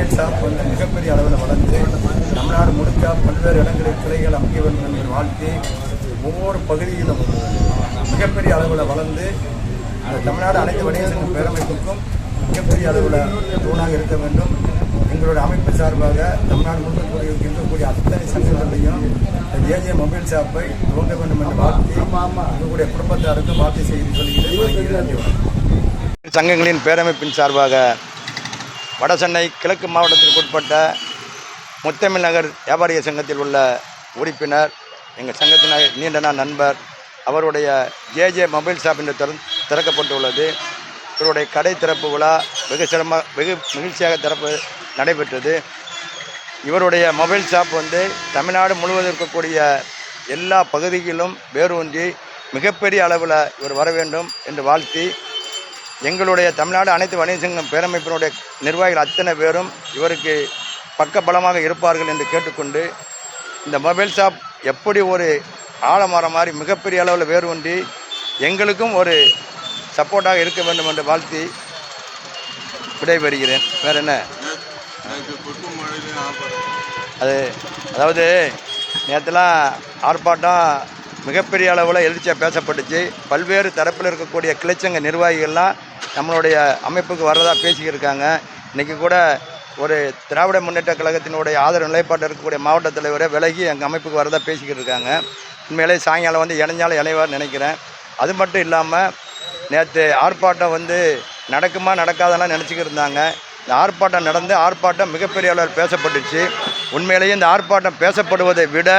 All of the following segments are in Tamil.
மொபைல் ஷாப் வந்து மிகப்பெரிய அளவில் வளர்ந்து தமிழ்நாடு முழுக்க பல்வேறு இடங்களில் கிளைகள் அமைக்க வேண்டும் வாழ்த்தி ஒவ்வொரு பகுதியிலும் மிகப்பெரிய அளவில் வளர்ந்து அந்த தமிழ்நாடு அனைத்து வணிக பேரமைப்புக்கும் மிகப்பெரிய அளவில் தூணாக இருக்க வேண்டும். எங்களுடைய அமைப்பு சார்பாக தமிழ்நாடு முழுக்க இருக்கக்கூடிய அத்தனை சங்கங்களையும் ஏஜே மொபைல் ஷாப்பை துவங்க வேண்டும் என்று வாழ்த்தி எங்களுடைய குடும்பத்தாருக்கும் வாழ்த்து செய்தி சொல்கிறேன் சங்கங்களின் பேரமைப்பின் சார்பாக வடசென்னை கிழக்கு மாவட்டத்திற்கு உட்பட்ட முத்தமிழ் நகர் வியாபாரிய சங்கத்தில் உள்ள உறுப்பினர் எங்கள் சங்கத்தினர் நீண்ட நாள் நண்பர் அவருடைய ஜேஜே மொபைல் ஷாப் என்று திறந் திறக்கப்பட்டுள்ளது. இவருடைய கடை திறப்பு விழா வெகு சிரம வெகு மகிழ்ச்சியாக திறப்பு நடைபெற்றது. இவருடைய மொபைல் ஷாப் வந்து தமிழ்நாடு முழுவதும் இருக்கக்கூடிய எல்லா பகுதிகளிலும் வேரூன்றி மிகப்பெரிய அளவில் இவர் வர வேண்டும் என்று வாழ்த்தி எங்களுடைய தமிழ்நாடு அனைத்து வணிக சங்கம் பேரமைப்பினுடைய நிர்வாகிகள் அத்தனை பேரும் இவருக்கு பக்க பலமாக இருப்பார்கள் என்று கேட்டுக்கொண்டு இந்த மொபைல் ஷாப் எப்படி ஒரு ஆலமரம் மாதிரி மிகப்பெரிய அளவில் வேறு ஒன்றி எங்களுக்கும் ஒரு சப்போர்ட்டாக இருக்க வேண்டும் என்று வாழ்த்தி விடைபெறுகிறேன். வேறு என்ன? அது அதாவது நேற்றுலாம் ஆர்ப்பாட்டம் மிகப்பெரிய அளவில் எழுச்சியாக பேசப்பட்டுச்சு. பல்வேறு தரப்பில் இருக்கக்கூடிய கிளைச்சங்க நிர்வாகிகள்லாம் நம்மளுடைய அமைப்புக்கு வர்றதா பேசிக்கிட்டு இருக்காங்க இன்றைக்கி கூட ஒரு திராவிட முன்னேற்ற கழகத்தினுடைய ஆதரவு நிலைப்பாட்டில் இருக்கக்கூடிய மாவட்ட தலைவரை விலகி எங்கள் அமைப்புக்கு வரதா பேசிக்கிட்டு இருக்காங்க உண்மையிலே சாயங்காலம் வந்து இணைஞ்சாலும் இணைவார் நினைக்கிறேன். அது மட்டும் இல்லாமல் நேற்று ஆர்ப்பாட்டம் வந்து நடக்குமா நடக்காதெல்லாம் நினச்சிக்கிட்டு இருந்தாங்க. இந்த ஆர்ப்பாட்டம் நடந்து ஆர்ப்பாட்டம் மிகப்பெரிய அளவில் பேசப்பட்டுச்சு. உண்மையிலேயே இந்த ஆர்ப்பாட்டம் பேசப்படுவதை விட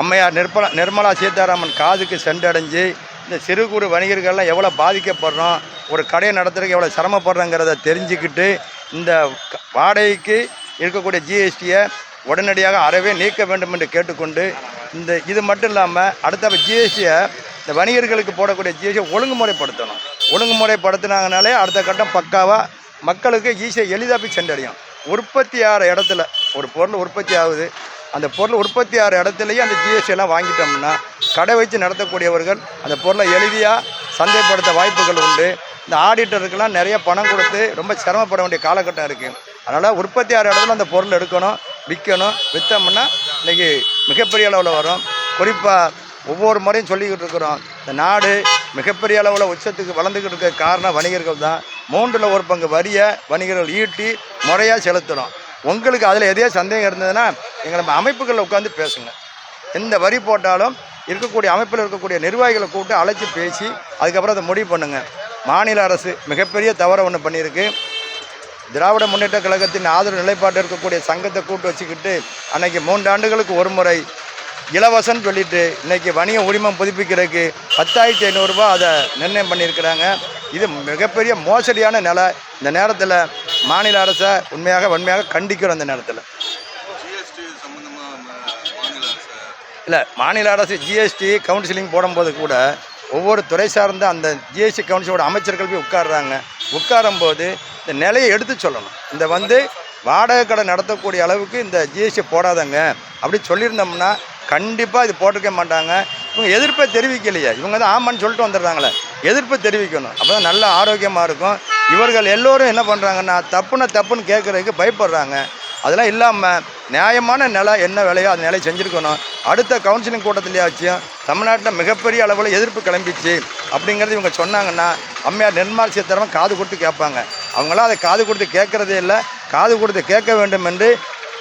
அம்மையார் நிர்மலா நிர்மலா சீதாராமன் காதுக்கு சென்றடைஞ்சு இந்த சிறு குறு வணிகர்கள்லாம் எவ்வளோ பாதிக்கப்படுறோம் ஒரு கடையை நடத்துறதுக்கு எவ்வளோ சிரமப்படுறோங்கிறத தெரிஞ்சுக்கிட்டு இந்த வாடகைக்கு இருக்கக்கூடிய ஜிஎஸ்டியை உடனடியாக அறவே நீக்க வேண்டும் என்று கேட்டுக்கொண்டு இந்த இது மட்டும் இல்லாமல் அடுத்த ஜிஎஸ்டியை இந்த வணிகர்களுக்கு போடக்கூடிய ஜிஎஸ்டியை ஒழுங்குமுறைப்படுத்தணும். ஒழுங்குமுறைப்படுத்தினாங்கனாலே அடுத்த கட்டம் பக்காவாக மக்களுக்கு ஈஸியாக எளிதாக போய் சென்றடையும். உற்பத்தி ஆகிற இடத்துல ஒரு பொருள் உற்பத்தி ஆகுது. அந்த பொருள் உற்பத்தி ஆகிற இடத்துலையே அந்த ஜிஎஸ்டி எல்லாம் வாங்கிட்டோம்னா கடை வச்சு நடத்தக்கூடியவர்கள் அந்த பொருளை எளிதியாக சந்தைப்படுத்த வாய்ப்புகள் உண்டு. இந்த ஆடிட்டருக்கெல்லாம் நிறைய பணம் கொடுத்து ரொம்ப சிரமப்பட வேண்டிய காலகட்டம் இருக்குது அதனால் உற்பத்தி ஆகிற இடத்துல அந்த பொருள் எடுக்கணும் விற்கணும் விற்றோம்னா இன்றைக்கி மிகப்பெரிய அளவில் வரும். குறிப்பாக ஒவ்வொரு முறையும் சொல்லிக்கிட்டு இருக்கிறோம். இந்த நாடு மிகப்பெரிய அளவில் உச்சத்துக்கு வளர்ந்துக்கிட்டு இருக்க காரணம் வணிகர்கள் தான். மூன்றில் ஒரு பங்கு வரியை வணிகர்கள் ஈட்டி முறையாக செலுத்தணும் உங்களுக்கு அதில் எதையோ சந்தேகம் இருந்ததுன்னா எங்களை நம்ம அமைப்புகளில் உட்காந்து பேசுங்க. எந்த வரி போட்டாலும் இருக்கக்கூடிய அமைப்பில் இருக்கக்கூடிய நிர்வாகிகளை கூப்பிட்டு அழைச்சி பேசி அதுக்கப்புறம் அதை முடிவு பண்ணுங்கள் மாநில அரசு மிகப்பெரிய தவறை ஒன்று பண்ணியிருக்கு. திராவிட முன்னேற்ற கழகத்தின் ஆதரவு நிலைப்பாட்டில் இருக்கக்கூடிய சங்கத்தை கூப்பிட்டு வச்சுக்கிட்டு அன்னைக்கு மூன்று ஆண்டுகளுக்கு ஒரு முறை இலவசம்னு சொல்லிட்டு இன்றைக்கி வணிக உரிமம் புதுப்பிக்கிறதுக்கு பத்தாயிரத்தி ஐநூறுரூபா அதை நிர்ணயம் பண்ணியிருக்கிறாங்க. இது மிகப்பெரிய மோசடியான நிலை. இந்த நேரத்தில் மாநில அரசை உண்மையாக வன்மையாக கண்டிக்கிறோம் அந்த நேரத்தில் ஜிஎஸ்டி சம்மந்தமாக மாநில அரசு இல்லை மாநில அரசு ஜிஎஸ்டி கவுன்சிலிங் போடும்போது கூட ஒவ்வொரு துறை சார்ந்த அந்த ஜிஎஸ்டி கவுன்சிலோட அமைச்சர்கள் போய் உட்காடுறாங்க உட்காரும்போது இந்த நிலையை எடுத்து சொல்லணும். இந்த வந்து வாடகை கடை நடத்தக்கூடிய அளவுக்கு இந்த ஜிஎஸ்டி போடாதங்க. அப்படி சொல்லியிருந்தோம்னா கண்டிப்பாக இது போட்டிருக்க மாட்டாங்க. இவங்க எதிர்ப்பை தெரிவிக்கலையே. இவங்க தான் ஆமான்னு சொல்லிட்டு வந்துடுறாங்களே. எதிர்ப்பை தெரிவிக்கணும். அப்போ தான் நல்ல ஆரோக்கியமாக இருக்கும். இவர்கள் எல்லோரும் என்ன பண்ணுறாங்கன்னா தப்புன்னா தப்புன்னு கேட்குறதுக்கு பயப்படுறாங்க. அதெல்லாம் இல்லாமல் நியாயமான நிலை என்ன விலையோ அந்த நிலையை செஞ்சுருக்கணும். அடுத்த கவுன்சிலிங் கூட்டத்திலேயாச்சும் தமிழ்நாட்டில் மிகப்பெரிய அளவில் எதிர்ப்பு கிளம்பிச்சு அப்படிங்கிறது இவங்க சொன்னாங்கன்னா அம்மையார் நிர்மல் சீத்தாராமன் காது கொடுத்து கேட்பாங்க. அவங்களாம் அதை காது கொடுத்து கேட்குறதே இல்லை. காது கொடுத்து கேட்க வேண்டும் என்று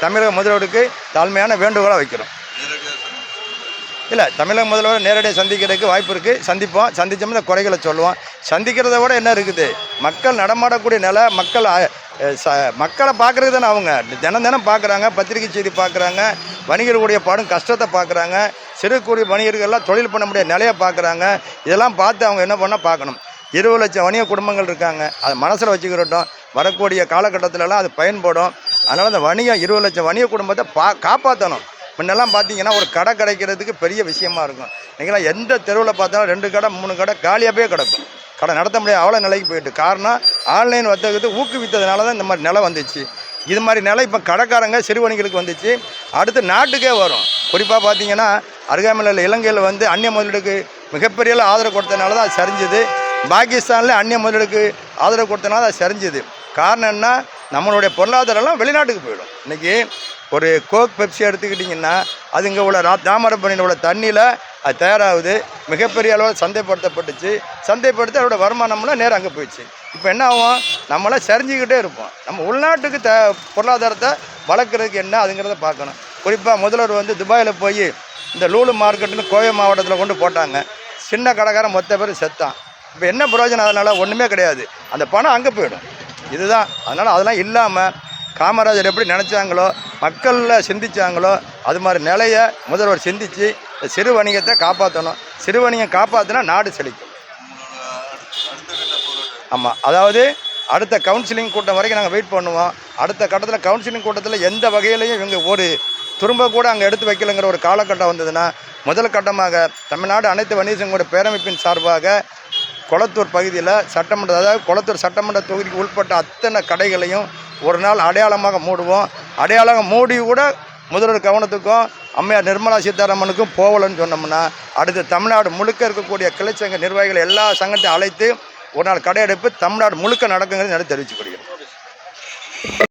தமிழக முதல்வருக்கு தாழ்மையான வேண்டுகோளாக வைக்கிறோம். இல்லை தமிழக முதல்வர் நேரடியாக சந்திக்கிறதுக்கு வாய்ப்பு இருக்குது சந்திப்போம். சந்தித்தோம்னா குறைகளை சொல்லுவோம். சந்திக்கிறத விட என்ன இருக்குது? மக்கள் நடமாடக்கூடிய நிலை மக்கள் ச மக்களை பார்க்குறது தானே அவங்க. தினம் தினம் பார்க்குறாங்க பத்திரிகை செய்தி பார்க்குறாங்க வணிகர்களுடைய பாடும் கஷ்டத்தை பார்க்குறாங்க சிறு குறு வணிகர்கள்லாம் தொழில் பண்ண முடியாத நிலையை பார்க்குறாங்க. இதெல்லாம் பார்த்து அவங்க என்ன பண்ணால் பார்க்கணும். இருபது லட்சம் வணிக குடும்பங்கள் இருக்காங்க. அதை மனசில் வச்சுக்கிறட்டும் வரக்கூடிய காலகட்டத்திலலாம் அது பயன்படும். அதனால் அந்த வணிகம் இருபது லட்சம் வணிக குடும்பத்தை பா காப்பாற்றணும் முன்னெல்லாம் பார்த்தீங்கன்னா ஒரு கடை கிடைக்கிறதுக்கு பெரிய விஷயமா இருக்கும். நீங்களாம் எந்த தெருவில் பார்த்தாலும் ரெண்டு கடை மூணு கடை காலியாகவே கிடக்கும். கடை நடத்த முடியாது அவ்வளோ நிலைக்கு போயிட்டு. காரணம் ஆன்லைன் வர்த்தகத்தை ஊக்குவித்ததுனால தான் இந்த மாதிரி நிலை வந்துச்சு. இது மாதிரி நிலை இப்போ கடைக்காரங்க சிறு வணிகளுக்கு வந்துச்சு. அடுத்து நாட்டுக்கே வரும். குறிப்பாக பார்த்தீங்கன்னா அருகாமையில் இலங்கையில் வந்து அந்நிய முதலீடுக்கு மிகப்பெரிய ஆதரவு கொடுத்ததுனால தான் அது சரிஞ்சுது. பாகிஸ்தானில் அந்நிய முதலீடுக்கு ஆதரவு கொடுத்தனால அது சரிஞ்சுது. காரணம் என்ன? நம்மளுடைய பொருளாதாரம்லாம் வெளிநாட்டுக்கு போயிடும். இன்றைக்கி ஒரு கோக் பெப்சி எடுத்துக்கிட்டிங்கன்னா அது இங்கே உள்ள ரா உள்ள தண்ணியில் அது தயாராகுது. மிகப்பெரிய அளவில் சந்தைப்படுத்தப்பட்டுச்சு. சந்தைப்படுத்தி அதோட வருமானம்லாம் நேரம் அங்கே போயிடுச்சு. இப்போ என்ன ஆகும்? நம்மளாம் சரிஞ்சுக்கிட்டே இருப்போம். நம்ம உள்நாட்டுக்கு த பொருளாதாரத்தை வளர்க்குறதுக்கு என்ன அதுங்கிறத பார்க்கணும். குறிப்பாக முதல்வர் வந்து துபாயில் போய் இந்த லூலு மார்க்கெட்டுன்னு கோவை மாவட்டத்தில் கொண்டு போட்டாங்க. சின்ன கடைக்காரன் மொத்த பேர் செத்தான். இப்போ என்ன பிரயோஜனம்? அதனால் ஒன்றுமே கிடையாது. அந்த பணம் அங்கே போயிடும். இதுதான். அதனால் அதெல்லாம் இல்லாமல் காமராஜர் எப்படி நினச்சாங்களோ மக்களில் சிந்திச்சாங்களோ அது மாதிரி நிலையை முதல்வர் சிந்தித்து சிறு வணிகத்தை காப்பாற்றணும் சிறு வணிகம் காப்பாற்றினா நாடு செழிக்கும். ஆமாம் அதாவது அடுத்த கவுன்சிலிங் கூட்டம் வரைக்கும் நாங்கள் வெயிட் பண்ணுவோம். அடுத்த கட்டத்தில் கவுன்சிலிங் கூட்டத்தில் எந்த வகையிலையும் இவங்க ஒரு திரும்ப கூட அங்கே எடுத்து வைக்கலைங்கிற ஒரு காலகட்டம் வந்ததுன்னா முதல் கட்டமாக தமிழ்நாடு அனைத்து வணிக சங்கோட பேரமைப்பின் சார்பாக கொளத்தூர் பகுதியில் சட்டமன்ற அதாவது கொளத்தூர் சட்டமன்ற தொகுதிக்கு உட்பட்ட அத்தனை கடைகளையும் ஒரு நாள் அடையாளமாக மூடுவோம். அடையாளம் மூடி கூட முதல்வர் கவனத்துக்கும் அம்மையார் நிர்மலா சீதாராமனுக்கும் போகலன்னு சொன்னோம்னா அடுத்து தமிழ்நாடு முழுக்க இருக்கக்கூடிய கிளைச்சங்க நிர்வாகிகள் எல்லா சங்கத்தையும் அழைத்து ஒரு நாள் கடையெடுப்பு தமிழ்நாடு முழுக்க நடக்குங்கிறது தெரிவிச்சுக்கொள்கிறேன்